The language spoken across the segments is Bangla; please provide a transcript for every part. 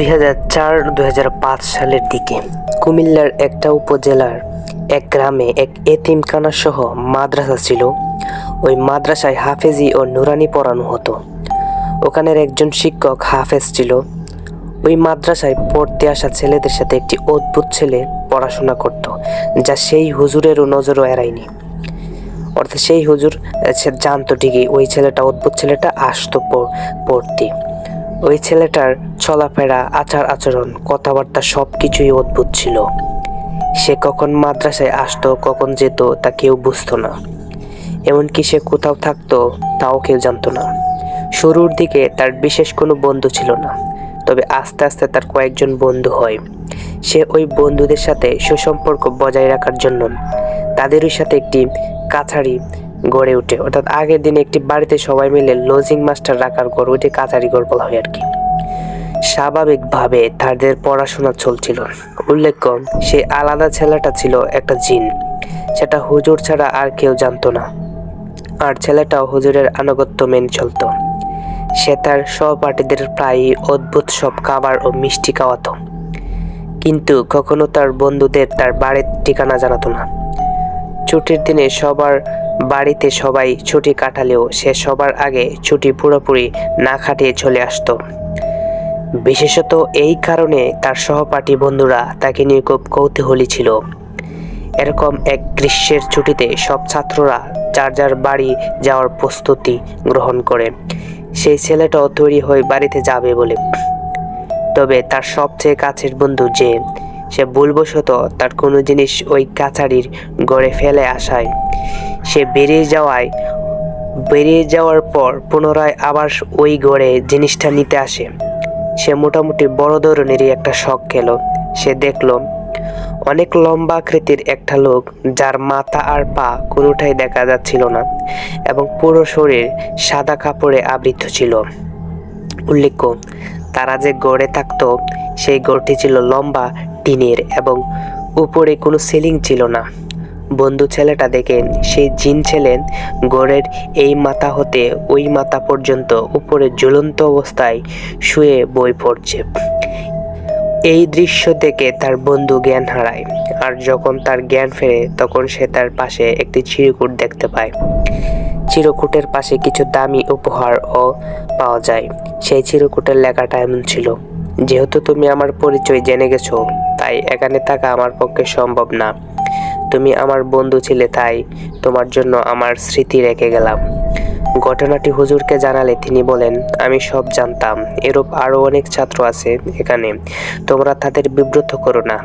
দুই হাজার চার, দুই হাজার পাঁচ সালের দিকে কুমিল্লার একটা উপজেলার এক গ্রামে এক এতিমখানা সহ মাদ্রাসা ছিল। ওই মাদ্রাসায় হাফেজি ও নুরানি পড়ানো হতো। ওখানের একজন শিক্ষক হাফেজ ছিল। ওই মাদ্রাসায় পড়তে আসা ছেলেদের সাথে একটি অদ্ভুত ছেলে পড়াশোনা করত, যা সেই হুজুরেরও নজরও এড়ায়নি। অর্থাৎ সেই হুজুর জানতো ঠিকই ওই ছেলেটা, অদ্ভুত ছেলেটা আসতো পড়তে। ওই ছেলেটার চলাফেরা, আচার আচরণ, কথাবার্তা সব কিছুই অদ্ভুত ছিল। সে কখন মাদ্রাসায় আসতো, কখন যেত তা কেউ বুঝতো না। এমনকি সে কোথাও থাকতো তাও কেউ জানতো না। শুরুর দিকে তার বিশেষ কোনো বন্ধু ছিল না, তবে আস্তে আস্তে তার কয়েকজন বন্ধু হয়। সে ওই বন্ধুদের সাথে সুসম্পর্ক বজায় রাখার জন্য তাদেরই সাথে একটি কাছারি গড়ে ওঠে অর্থাৎ আগের দিনে একটি বাড়িতে সবাই মিলে লজিং মাস্টার রাখার ঘর ওইটি কাছারি ঘর বলা হয় আর কি স্বাভাবিকভাবে তাদের পড়াশোনা চলছিল। উল্লেখ্য, সে আলাদা ছেলেটা ছিল একটা জিন। সেটা হুজুর ছাড়া আর কেউ জানতো না। আর ছেলেটাও হুজুরের আনুগত্য মেনে চলতো। সে তার সহপাঠীদের প্রায়ই অদ্ভুত সব খাবার ও মিষ্টি খাওয়াতো। কিন্তু কখনো তার বন্ধুদের তার বাড়ির ঠিকানা জানাতো না। ছুটির দিনে সবার বাড়িতে সবাই ছুটি কাটালেও সে সবার আগে ছুটি পুরোপুরি না খাটিয়ে চলে আসতো। বিশেষত এই কারণে তার সহপাঠী বন্ধুরা তাকে নিয়ে খুব কৌতূহলী ছিল। এরকম এক গ্রীষ্মের ছুটিতে সব ছাত্ররা যার যার বাড়ি যাওয়ার প্রস্তুতি গ্রহণ করে, সেই ছেলেটাও তৈরি হয়ে বাড়িতে যাবে বলে। তবে তার সবচেয়ে কাছের বন্ধু যে সে ভুলবশত তার কোনো জিনিস ওই কাছারির গড়ে ফেলে আসায়। সে বেরিয়ে যাওয়ায়, বেরিয়ে যাওয়ার পর পুনরায় আবার ওই গড়ে জিনিসটা নিতে আসে। সে মোটামুটি বড় ধরনেরই একটা শখ খেল। সে দেখল, অনেক লম্বা আকৃতির একটা লোক যার মাথা আর পা কোনোটাই দেখা যাচ্ছিল না এবং পুরো শরীর সাদা কাপড়ে আবৃত ছিল। উল্লেখ্য, তারা যে গড়ে থাকতো, সেই গড়টি ছিল লম্বা টিনের এবং উপরে কোনো সিলিং ছিল না। বন্ধু ছেলেটা দেখেন, সেই জিন ছেলে গড়ের এই মাথা হতে ওই মাথা পর্যন্ত উপরে জ্বলন্ত অবস্থায় শুয়ে বই পড়ছে। এই দৃশ্য দেখে তার বন্ধু জ্ঞান হারায় আর যখন তার জ্ঞান ফেরে তখন সে তার পাশে একটি চিরকুট দেখতে পায়। চিরকুটের পাশে কিছু দামি উপহারও পাওয়া যায়। সেই চিরকুটের লেখাটা এমন ছিল, যেহেতু তুমি আমার পরিচয় জেনে গেছো তাই এখানে থাকা আমার পক্ষে সম্ভব না। তুমি আমার বন্ধু ছিলে তাই তোমার জন্য আমার স্মৃতি রেখে গেলাম। ঘটনাটি হুজুরকে জানালে তিনি বলেন, আমি সব জানতাম। এরূপ আরও অনেক ছাত্র আছে এখানে। তোমরা তাদের বিব্রত করো না।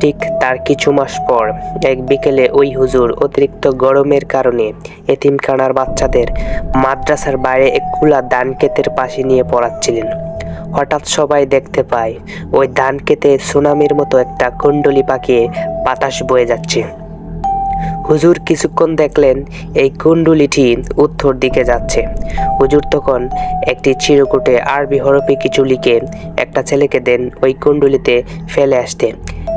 ঠিক তার কিছু মাস পর, এক বিকেলে ওই হুজুর অতিরিক্ত গরমের কারণে এতিমখানার বাচ্চাদের মাদ্রাসার বাইরে এক খোলা ধান ক্ষেতের পাশে নিয়ে পড়াচ্ছিলেন। হঠাৎ সবাই দেখতে পায়, ওই ধান ক্ষেতে সুনামির মতো একটা কুণ্ডলি পাকিয়ে বাতাস বয়ে যাচ্ছে। হুজুর কিছুক্ষণ দেখলেন এই কুণ্ডুলিটি উত্তর দিকে যাচ্ছে। হুজুর তখন একটি চিরকুটে আরবি হরফে কিছু লিখে একটা ছেলেকে দেন ওই কুণ্ডুলিতে ফেলে আসতে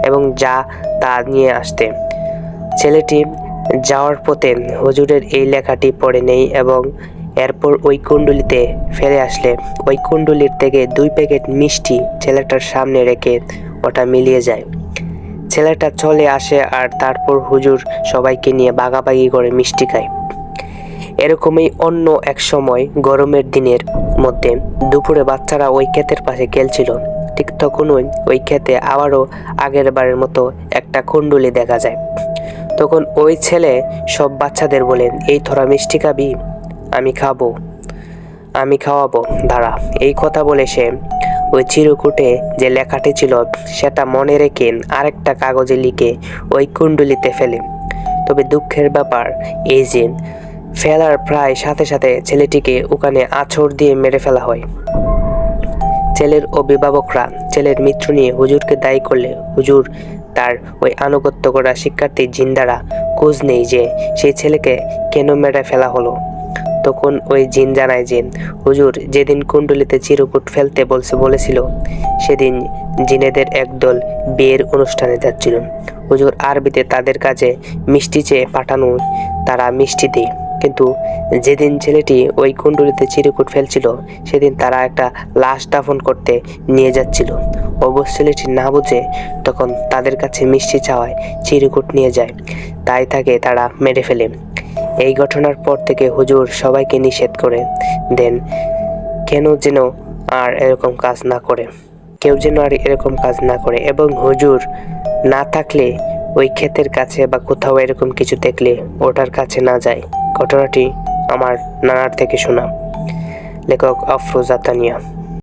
এবং যা তা নিয়ে আসতে। ছেলেটি যাওয়ার পথে হুজুরের এই লেখাটি পড়ে নেই এবং এরপর ওই কুণ্ডুলিতে ফেলে আসলে। ওই কুণ্ডুলির থেকে দুই প্যাকেট মিষ্টি ছেলেটার সামনে রেখে ওটা মিলিয়ে যায়। ছেলেটা চলে আসে আর তারপর হুজুর সবাইকে নিয়ে বাগাবাগি করে মিষ্টি খায়। এরকমই অন্য এক সময় গরমের দিনের মধ্যে দুপুরে বাচ্চারা ওই ক্ষেতের পাশে খেলছিল। ঠিক তখনই ওই ক্ষেতে আবারও আগের বারের মতো একটা কুণ্ডুলি দেখা যায়। তখন ওই ছেলে সব বাচ্চাদের বলেন এই থরা মিষ্টি খাবি? আমি খাব। আমি খাওয়াবো, দাঁড়া। এই কথা বলে সে ওই চিরকুটে যে লেখাটি ছিল, সেটা মনে রেখে আরেকটা কাগজে লিখে ওই কুণ্ডলিতে ফেলে। তবে দুঃখের ব্যাপার এই যে, ফেলার প্রায় সাথে সাথে ছেলেটিকে ওখানে আছর দিয়ে মেরে ফেলা হয়। ছেলের অভিভাবকরা ছেলের মৃত্যু নিয়ে হুজুরকে দায়ী করলে হুজুর তার ওই আনুগত্য করা শিক্ষার্থী জিন্দারা খোঁজ নেই যে সেই ছেলেকে কেন মেরে ফেলা হলো। তখন ওই জিন জানায় যে, হুজুর, যেদিন কুণ্ডলিতে চিরকুট ফেলতে বলছে, বলেছিল, সেদিন জিনেদের একদল বিয়ের অনুষ্ঠানে যাচ্ছিল। হুজুর, আরবিতে তাদের কাছে মিষ্টি চেয়ে পাঠানো, তারা মিষ্টি কিন্তু যেদিন ছেলেটি ওই কুণ্ডলিতে চিরকুট ফেলছিল, সেদিন তারা একটা লাশ দাফন করতে নিয়ে যাচ্ছিল। অবশ্য ছেলেটি না বুঝে তখন তাদের কাছে মিষ্টি চাওয়ায় চিরকুট নিয়ে যায়। তাই তাকে তারা মেরে ফেলে। এই ঘটনার পর থেকে হুজুর সবাইকে নিষেধ করে দেন, কেন যেন আর এরকম কাজ না করে? কেউ যেন আর এরকম কাজ না করে? এবং হুজুর না থাকলে ওই ক্ষেতের কাছে বা কোথাও এরকম কিছু দেখলে ওটার কাছে না যায়। ঘটনাটি আমার নানার থেকে শোনা। লেখক আফরোজা তানিয়া।